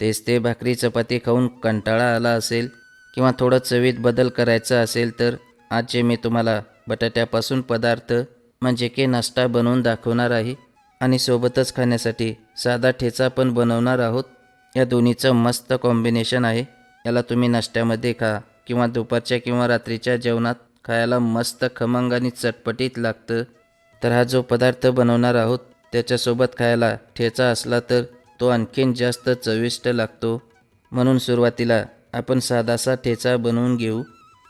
तेच ते भाकरी चपाती खाऊन कंटाळा आला असेल किंवा थोडं चवीत बदल करायचा असेल तर आज जे मी तुम्हाला बटाट्यापासून पदार्थ म्हणजे की नाश्ता बनवून दाखवणार आहे आणि सोबतच खाण्यासाठी साधा ठेचा पण बनवणार आहोत या दोन्हीचं मस्त कॉम्बिनेशन आहे. याला तुम्ही नाश्त्यामध्ये खा किंवा दुपारच्या किंवा रात्रीच्या जेवणात खायला मस्त खमंग आणि चटपटीत लागतं. तर हा जो पदार्थ बनवणार आहोत त्याच्यासोबत खायला ठेचा असला तर तो आणखीन जास्त चविष्ट लागतो. म्हणून सुरुवातीला आपण साधासा ठेचा बनवून घेऊ.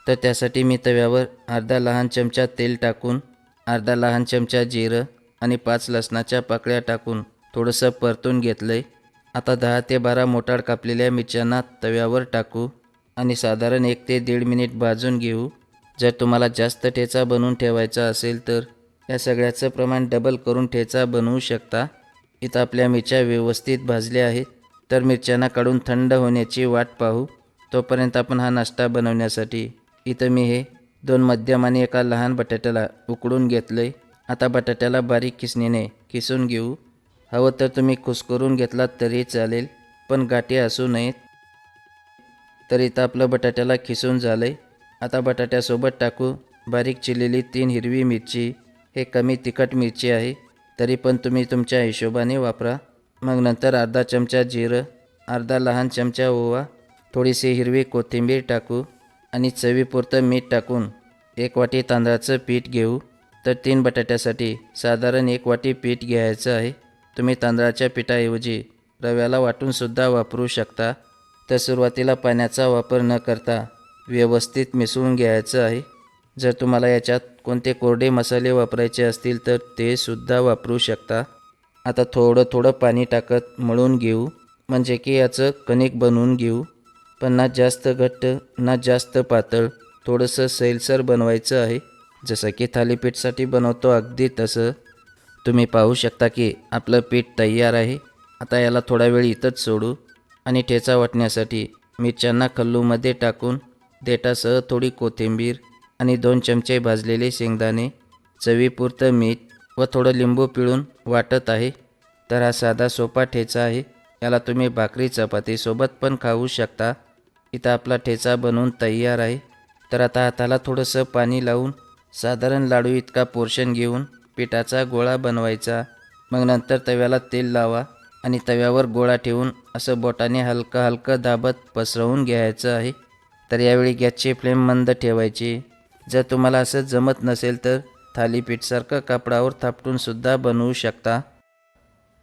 तर त्यासाठी मी तव्यावर अर्धा लहान चमचा तेल टाकून अर्धा लहान चमचा जिरं आणि पाच लसणाच्या पाकळ्या टाकून थोडंसं परतून घेतलं आहे आता दहा ते बारा मोटाड कापलेल्या मिरच्यांना तव्यावर टाकू आणि साधारण एक ते दीड मिनिट भाजून घेऊ. जर तुम्हाला जास्त ठेचा बनवून ठेवायचा असेल तर या सगळ्याचं प्रमाण डबल करून ठेचा बनवू शकता. इथं आपल्या मिरच्या व्यवस्थित भाजल्या आहेत. तर मिरच्यांना काढून थंड होण्याची वाट पाहू. तोपर्यंत आपण हा नाश्ता बनवण्यासाठी इथं मी हे दोन मध्यम आणि एका लहान बटाट्याला उकडून घेतलं आहे आता बटाट्याला बारीक किसणीने किसून घेऊ. हवं तर तुम्ही कुसकरून घेतलात तरी चालेल पण गाठी असू नयेत. तर इथं आपलं बटाट्याला खिसून झालं आहे आता बटाट्यासोबत टाकू. बारीक चिरलेली तीन हिरवी मिरची. हे कमी तिखट मिरची आहे. तरी पण तुम्ही तुमच्या हिशोबाने वापरा. मग नंतर अर्धा चमचा जिरं अर्धा लहान चमचा ओवा थोडीशी हिरवी कोथिंबीर टाकू आणि चवीपुरतं मीठ टाकून एक वाटी तांदळाचं पीठ घेऊ. तर तीन बटाट्यासाठी साधारण एक वाटी पीठ घ्यायचं आहे. तुम्ही तांदळाच्या पिठाऐवजी रव्याला वाटूनसुद्धा वापरू शकता. तर सुरुवातीला पाण्याचा वापर न करता व्यवस्थित मिसळून घ्यायचं आहे. जर तुम्हाला याच्यात कोणते कोरडे मसाले वापरायचे असतील तर ते सुद्धा वापरू शकता. आता थोडं थोडं पाणी टाकत मळून घेऊ. म्हणजे की याचं कणिक बनवून घेऊ. पण ना जास्त घट्ट ना जास्त पातळ. थोडंसं सैलसर बनवायचं आहे. जसं की थालीपीठसाठी बनवतो अगदी तसं. तुम्ही पाहू शकता की आपलं पीठ तयार आहे. आता याला थोडा वेळ इथंच सोडू. आणि ठेचा वाटण्यासाठी मिरच्यांना खल्लूमध्ये टाकून देटासह थोडी कोथिंबीर आणि दोन चमचे भाजलेले शेंगदाणे चवीपुरतं मीठ व थोडं लिंबू पिळून वाटत आहे. तर हा साधा सोपा ठेचा आहे. याला तुम्ही भाकरी चपातीसोबत पण खाऊ शकता. इथं आपला ठेचा बनवून तयार आहे. तर आता हाताला थोडंसं पाणी लावून साधारण लाडू इतका पोर्शन घेऊन पिठाचा गोळा बनवायचा. मग नंतर तव्याला तेल लावा आणि तव्यावर गोळा ठेवून असं बोटाने हलकं हलकं दाबत पसरवून घ्यायचं आहे. तर यावेळी गॅसची फ्लेम मंद ठेवायची. जर तुम्हाला असं जमत नसेल तर थालीपीठसारखं कापडावर थापटूनसुद्धा बनवू शकता.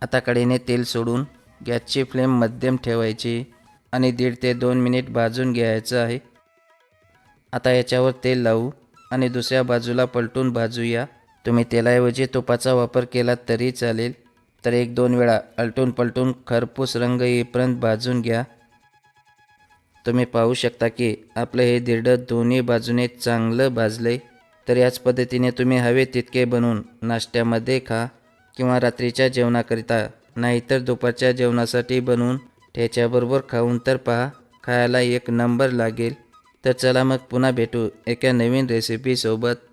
आता कढईने तेल सोडून गॅसची फ्लेम मध्यम ठेवायची आणि दीड ते दोन मिनिट भाजून घ्यायचं आहे. आता याच्यावर तेल लावू आणि दुसऱ्या बाजूला पलटून भाजूया. तुम्ही तेलाऐवजी तुपाचा वापर केला तरी चालेल. तर एक दोन वेळा अलटून पलटून खरपूस रंग येईपर्यंत भाजून घ्या. तुम्ही पाहू शकता की आपलं हे धिरडं दोन्ही बाजूने चांगलं भाजलंय. तर याच पद्धतीने तुम्ही हवे तितके बनवून नाश्त्यामध्ये खा किंवा रात्रीच्या जेवणाकरिता नाहीतर दुपारच्या जेवणासाठी बनवून ठेच्याबरोबर खाऊन तर पहा खायला एक नंबर लागेल. तर चला मग पुन्हा भेटू एका नवीन रेसिपीसोबत